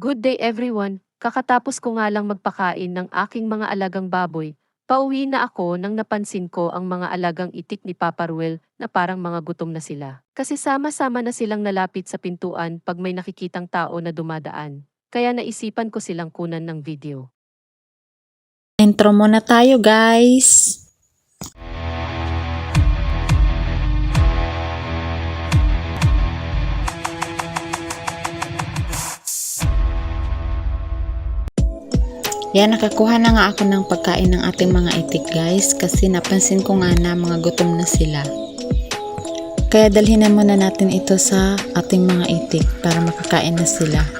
Good day everyone. Kakatapos ko nga lang magpakain ng aking mga alagang baboy. Pauwi na ako nang napansin ko ang mga alagang itik ni Papa Ruel na parang mga gutom na sila. Kasi sama-sama na silang nalapit sa pintuan pag may nakikitang tao na dumadaan. Kaya naisipan ko silang kunan ng video. Intro muna tayo guys. Yan, nakakuha na nga ako ng pagkain ng ating mga itik guys kasi napansin ko nga na mga gutom na sila. Kaya dalhin na muna natin ito sa ating mga itik para makakain na sila.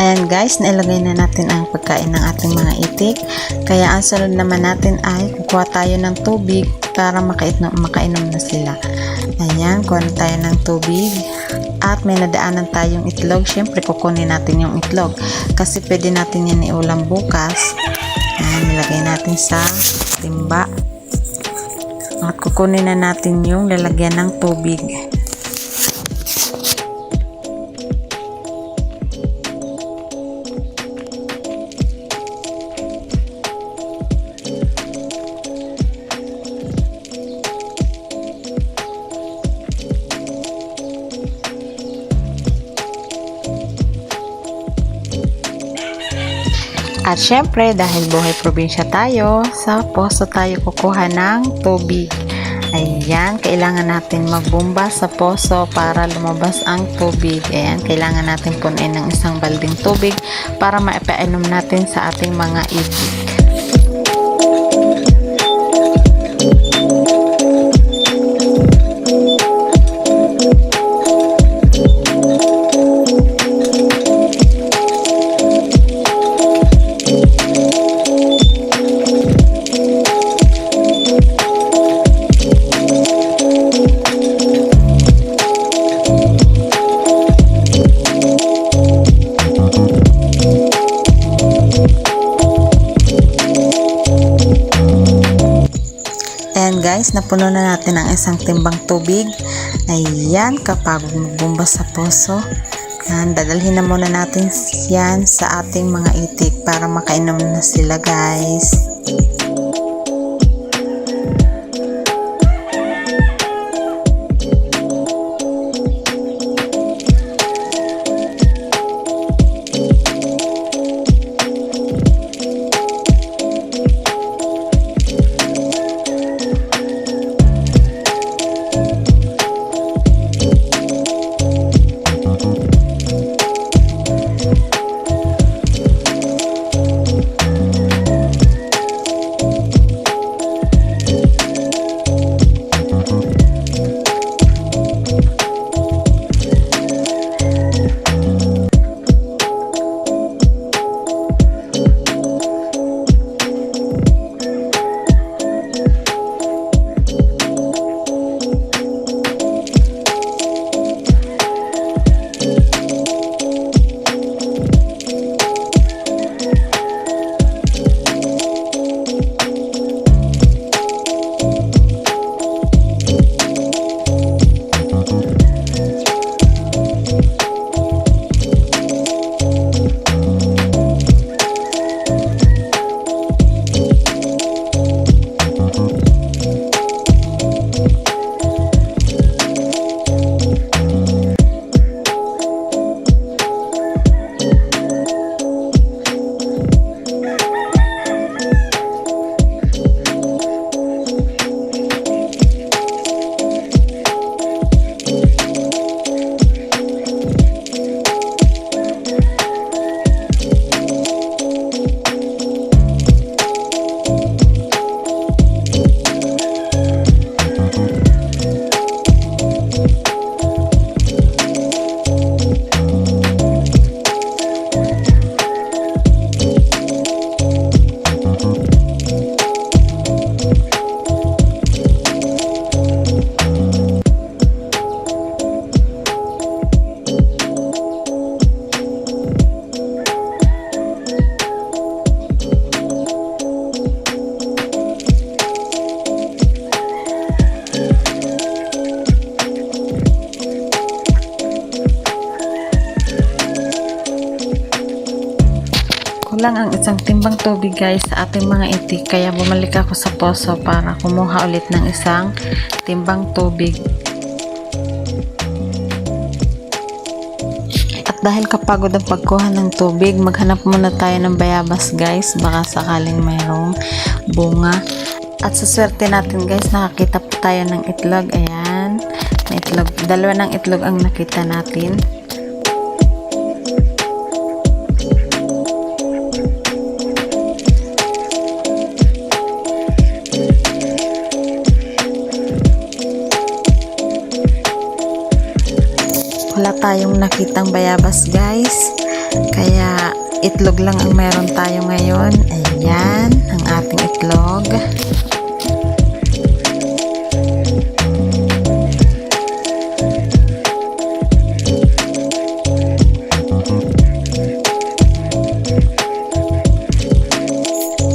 Ayan guys, nailagay na natin ang pagkain ng ating mga itik. Kaya ang sunod naman natin ay kukuha tayo ng tubig para makainom, makainom na sila. Ayan, kuha na tayo ng tubig. At may nadaanan tayong itlog. Siyempre, kukunin natin yung itlog. Kasi pwede natin yan iulam bukas. Ayan, nilagay natin sa timba. At kukunin na natin yung lalagyan ng tubig. At syempre, dahil buhay probinsya tayo, sa poso tayo kukuha ng tubig. Ayan, kailangan natin magbumba sa poso para lumabas ang tubig. Ayan, kailangan natin punuin ng isang balding tubig para maipainom natin sa ating mga itik. Guys, napuno na natin ang isang timbang tubig. Ayan, kapag bumba sa poso. Ayan, dadalhin na muna natin yan sa ating mga itik para makainom na sila guys. Lang ang isang timbang tubig guys sa ating mga itik kaya bumalik ako sa poso para kumuha ulit ng isang timbang tubig. At dahil kapagod ang pagkuha ng tubig, maghanap muna tayo ng bayabas guys baka sakaling mayroong bunga. At sa swerte natin guys, nakakita po tayo ng itlog. Ayan, may itlog. Dalawa ng itlog ang nakita natin. Tayong nakitang bayabas guys kaya itlog lang ang meron tayo ngayon ayan ang ating itlog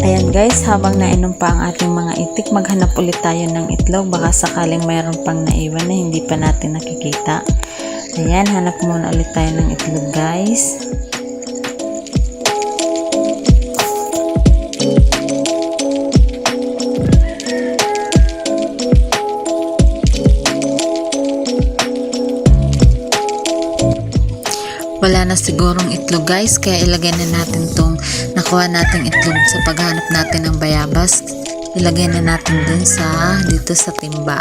Ayan guys, habang nainom pa ang ating mga itik, maghanap ulit tayo ng itlog. Baka sakaling mayroon pang naiwan na hindi pa natin nakikita. Ayan, hanap muna ulit tayo ng itlog guys. Wala na sigurong itlog guys, kaya ilagay na natin tong nakuha nating itlog sa paghanap natin ng bayabas. Ilagay na natin dun sa, dito sa timba.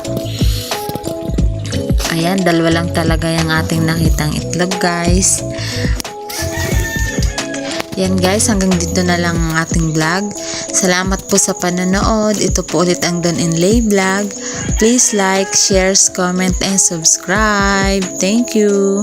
Ayan, dalawa lang talaga yung ating nakitang itlog guys. Yan guys, hanggang dito na lang ang ating vlog. Salamat po sa panonood. Ito po ulit ang Don and Lay vlog. Please like, share, comment, and subscribe. Thank you.